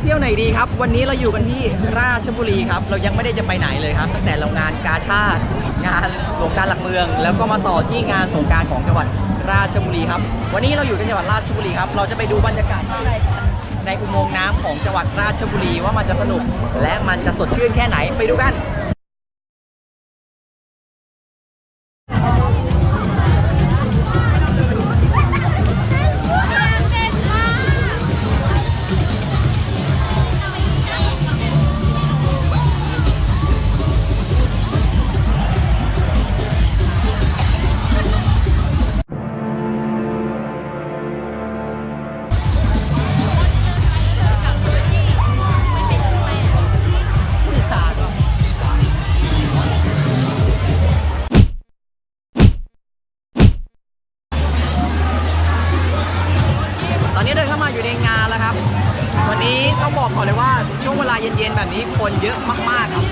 เที่ยวไหนดีครับ วันนี้เราอยู่กันที่ราชบุรีครับ เรายังไม่ได้จะไปไหนเลยครับ ตั้งแต่เรางานกาชาติงานหลวงการหลักเมือง แล้วก็มาต่อที่งานสงการของจังหวัดราชบุรีครับ วันนี้เราอยู่กันจังหวัดราชบุรีครับ เราจะไปดูบรรยากาศข้างในในอุโมงค์น้ำของจังหวัดราชบุรีว่ามันจะสนุก และมันจะสดชื่นแค่ไหนไปดูกัน งานแล้วครับ วันนี้ต้องบอกก่อนเลยว่าช่วงเวลาเย็นๆแบบนี้คนเยอะมากๆครับ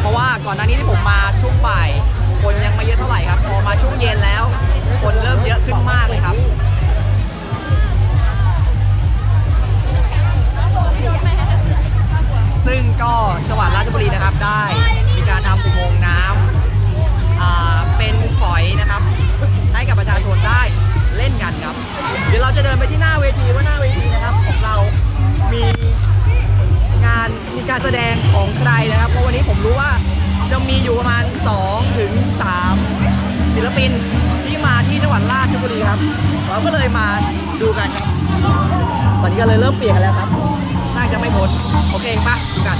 เพราะว่าก่อนหน้านี้ที่ผมมาช่วงบ่าย คนยังไม่เยอะเท่าไหร่ครับ พอมาช่วงเย็นแล้ว คนเริ่มเยอะขึ้นมากเลยครับซึ่งก็จังหวัดราชบุรีนะครับได้ มีการทำอุโมงค์น้ำเป็นฝอยนะครับ ให้กับประชาชนได้เล่นกันครับ เดี๋ยวเราจะเดินไปที่หน้าเวทีว่าหน้าเวทีนะครับของเรา มีงานมีการแสดงของใครนะครับ เพราะวันนี้ผมรู้ว่าจะมีอยู่ประมาณ2ถึง3ศิลปินที่มาที่จังหวัดราชบุรีครับ เราก็เลยมาดูกันครับ ตอนนี้ก็เลยเริ่มเปียกันแล้วครับ น่าจะไม่พ้นโอเคปะดูกัน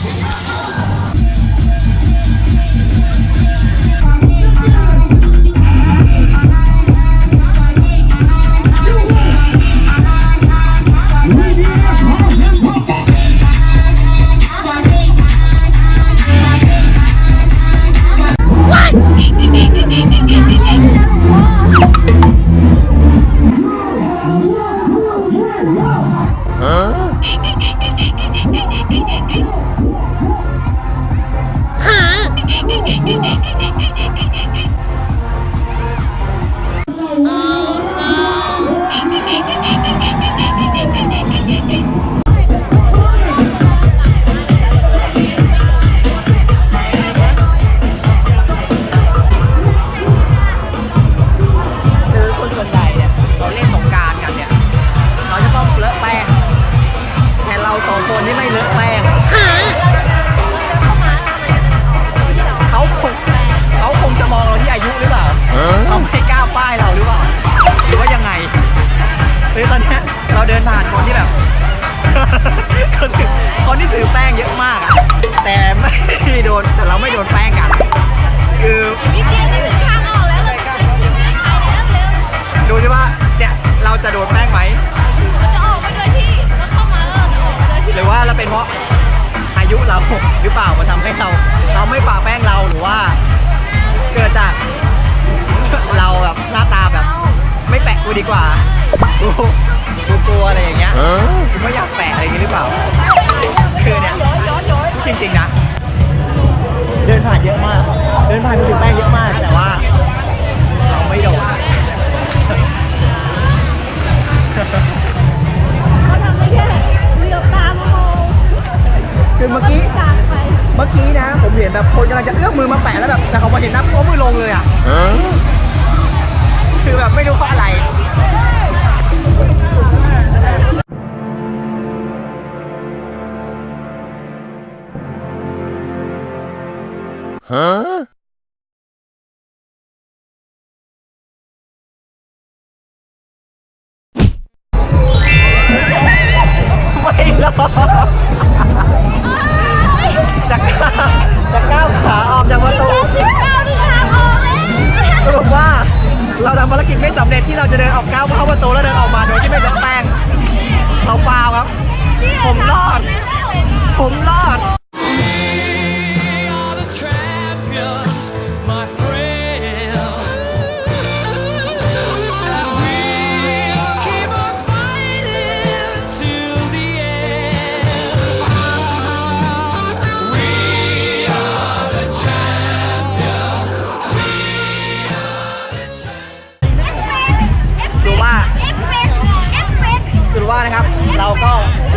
คื อนเนี้เราเดินผ่านคนที่แบบคนที่คนที่ถือแป้งเยอะมากอะแต่ไม่โดนแต่เราไม่โดนแป้งกัน คือพี่เจจะถึงทางออกแล้วเลยจะถึงไม่ายแล้วเร็วดูสิว่าเนี่ยเราจะโดนแป้งไหมเราจะออกไปโดยที่เราเข้ามาแล้วเราจะออกไปโดยที่หรือว่าเราเป็นเพราะอายุเราหรือเปล่ามันทำให้เรา เราไม่ปาแป้งเราหรือว่า เกิดจากเราแบบหน้าตาแบบ ไม่แปะกูดีกว่า กูกูกลัวอะไรอย่างเงี้ยกูไม่อยากแปะอะไรอย่างงี้หรือเปล่า คือเนี่ยจริงๆนะ เดินผ่านเยอะมาก เดินผ่านไปถึงแป้งเยอะมาก แต่ว่า เราไม่โดนเขาทำได้แค่เหลือบตามามองคือเมื่อกี้ตามไปเมื่อกี้นะ ผมเห็นแบบคนกำลังจะเอื้อมมือมาแปะแล้วแบบ แต่เขาพอเห็นนับเอามือลงเลยอะ คือแบบไม่รู้เพราะอะไร ไม่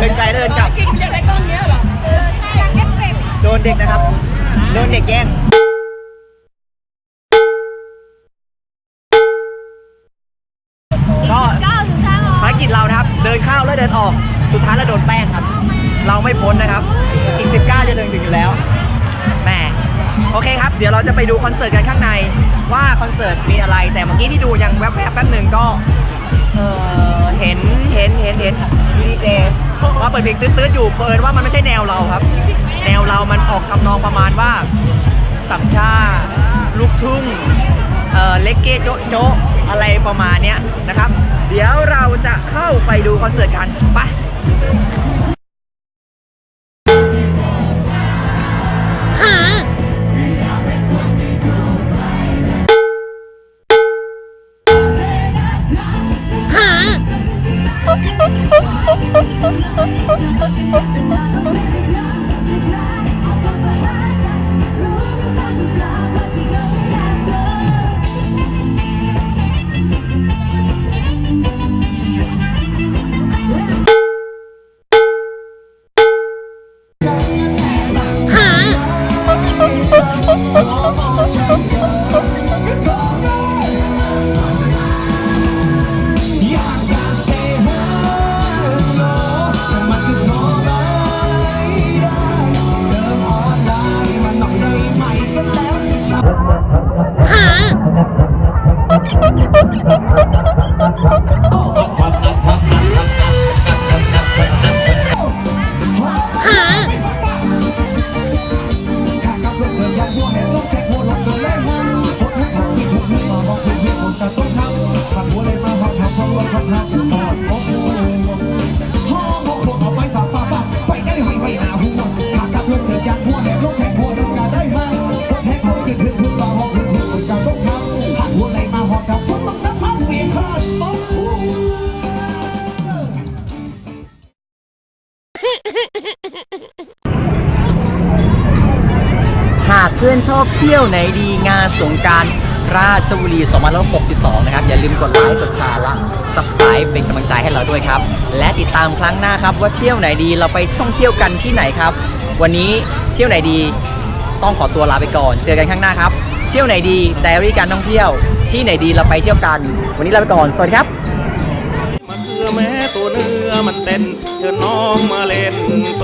ดินไกลเดินกลับ กินจากในกล้องเนี้ยเหรอเออใช่เอฟเฟกต์โดนเด็กนะครับ โดนเด็กแย่งก็ก้าวถึงทางออกภารกิจเรานะครับ เดินเข้าแล้วเดินออก สุดท้ายเราโดนแป้งครับ เราไม่พ้นนะครับ อีก 19 จะเดินถึงอยู่แล้ว แหม โอเคครับ เดี๋ยวเราจะไปดูคอนเสิร์ตกันข้างใน ว่าคอนเสิร์ตมีอะไร แต่เมื่อกี้ที่ดูยังแวบๆแป๊บหนึ่งก็ เออเห็น เห็น เห็น เห็นดีเจ ว่าเปิดเพลงตื้ดๆอยู่เปิดว่ามันไม่ใช่แนวเราครับ แนวเรามันออกทำนองประมาณว่าสัมชาติลูกทุ่งเอ่อเล็กเก้โจ๊ะโจ๊ะอะไรประมาณเนี้ยนะครับ เดี๋ยวเราจะเข้าไปดูคอนเสิร์ตกันไป หากเพื่อนชอบเที่ยวไหนดีงานสงการราชบุรี2562 นะครับ อย่าลืมกดไลค์กดแชร์และ subscribe เป็นกำลังใจให้เราด้วยครับ และติดตามครั้งหน้าครับว่าเที่ยวไหนดีเราไปท่องเที่ยวกันที่ไหนครับ วันนี้เที่ยวไหนดีต้องขอตัวลาไปก่อน เจอกันข้างหน้าครับ เที่ยวไหนดีไดอารี่การท่องเที่ยว ที่ไหนดีเราไปเที่ยวกัน วันนี้ลาไปก่อน สวัสดีครับมาเคือแม้ตัวเนื้อมันเต้นเชิญน้องมาเล่นโซ